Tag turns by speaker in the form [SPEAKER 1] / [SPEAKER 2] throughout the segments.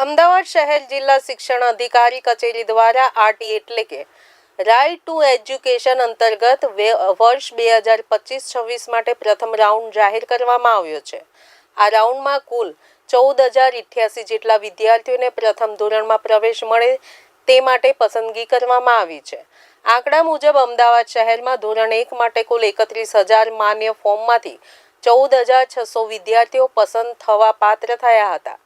[SPEAKER 1] અમદાવાદ શહેર જિલ્લા શિક્ષણ અધિકારી કચેરી દ્વારા આરટી એટલે કે રાઇટ ટુ એજ્યુકેશન અંતર્ગત વર્ષ બે હજાર પચીસ છવ્વીસ માટે પ્રથમ રાઉન્ડ જાહેર કરવામાં આવ્યો છે. આ રાઉન્ડમાં કુલ ચૌદ હજાર ઇઠ્યાસી જેટલા વિદ્યાર્થીઓને પ્રથમ ધોરણમાં પ્રવેશ મળે તે માટે પસંદગી કરવામાં આવી છે. આંકડા મુજબ અમદાવાદ શહેરમાં ધોરણ એક માટે કુલ એકત્રીસ હજાર માન્ય ફોર્મમાંથી ચૌદ હજાર છસો વિદ્યાર્થીઓ પસંદ થવા પાત્ર થયા હતા.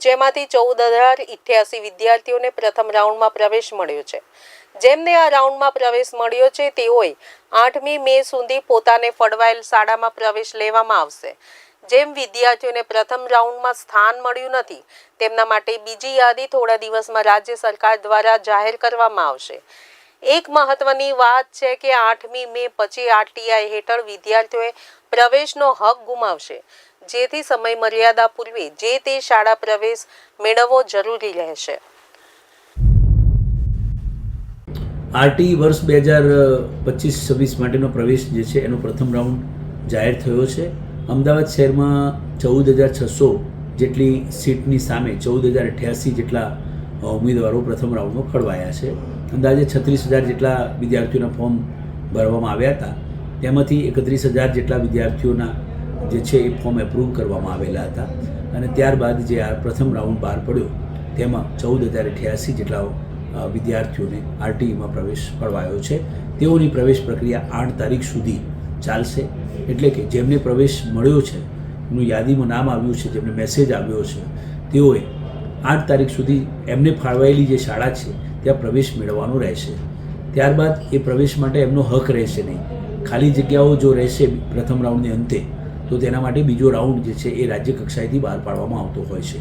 [SPEAKER 1] જેમાંથી ચૌદ હજાર ઇઠ્યાસી વિદ્યાર્થીઓને પ્રથમ રાઉન્ડમાં પ્રવેશ મળ્યો છે. જેમને આ રાઉન્ડમાં પ્રવેશ મળ્યો છે, તેઓએ આઠમી મે સુધી પોતાને ફળવાયેલ શાળામાં પ્રવેશ લેવામાં આવશે. જેમ વિદ્યાર્થીઓને પ્રથમ રાઉન્ડમાં સ્થાન મળ્યું નથી, તેમના માટે બીજી યાદી થોડા દિવસમાં રાજ્ય સરકાર દ્વારા જાહેર કરવામાં આવશે. એક મહત્વની વાત છે કે આઠમી મે પછી આરટીઆઈ હેઠળ વિદ્યાર્થીઓએ પ્રવેશનો હક ગુમાવશે. જેથી સમય મર્યાદા પૂર્વે જે તે શાળા પ્રવેશ મેળવવો જરૂરી રહેશે.
[SPEAKER 2] આરટી વર્ષ બે હજાર પચીસ છવ્વીસ માટેનો પ્રવેશ જે છે એનો પ્રથમ રાઉન્ડ જાહેર થયો છે. અમદાવાદ શહેરમાં ચૌદ હજાર છસો જેટલી સીટની સામે ચૌદ હજાર અઠ્યાસી જેટલા ઉમેદવારો પ્રથમ રાઉન્ડમાં ફળવાયા છે. અંદાજે છત્રીસ હજાર જેટલા વિદ્યાર્થીઓના ફોર્મ ભરવામાં આવ્યા હતા. તેમાંથી એકત્રીસ હજાર જેટલા વિદ્યાર્થીઓના જે છે એ ફોર્મ એપ્રૂવ કરવામાં આવેલા હતા. અને ત્યારબાદ જે આ પ્રથમ રાઉન્ડ બહાર પડ્યો, તેમાં ચૌદ હજાર અઠ્યાસી જેટલા વિદ્યાર્થીઓને આરટીઈમાં પ્રવેશ પડવાયો છે. તેઓની પ્રવેશ પ્રક્રિયા આઠ તારીખ સુધી ચાલશે. એટલે કે જેમને પ્રવેશ મળ્યો છે, એનું યાદીમાં નામ આવ્યું છે, જેમને મેસેજ આવ્યો છે, તેઓએ આઠ તારીખ સુધી એમને ફાળવાયેલી જે શાળા છે, ત્યાં પ્રવેશ મેળવવાનો રહેશે. ત્યારબાદ એ પ્રવેશ માટે એમનો હક રહેશે નહીં. ખાલી જગ્યાઓ જો રહેશે પ્રથમ રાઉન્ડની અંતે, તો તેના માટે બીજો રાઉન્ડ જે છે એ રાજ્ય કક્ષાએથી બહાર પાડવામાં આવતો હોય છે.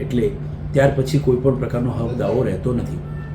[SPEAKER 2] એટલે ત્યાર પછી કોઈપણ પ્રકારનો હક દાવો રહેતો નથી.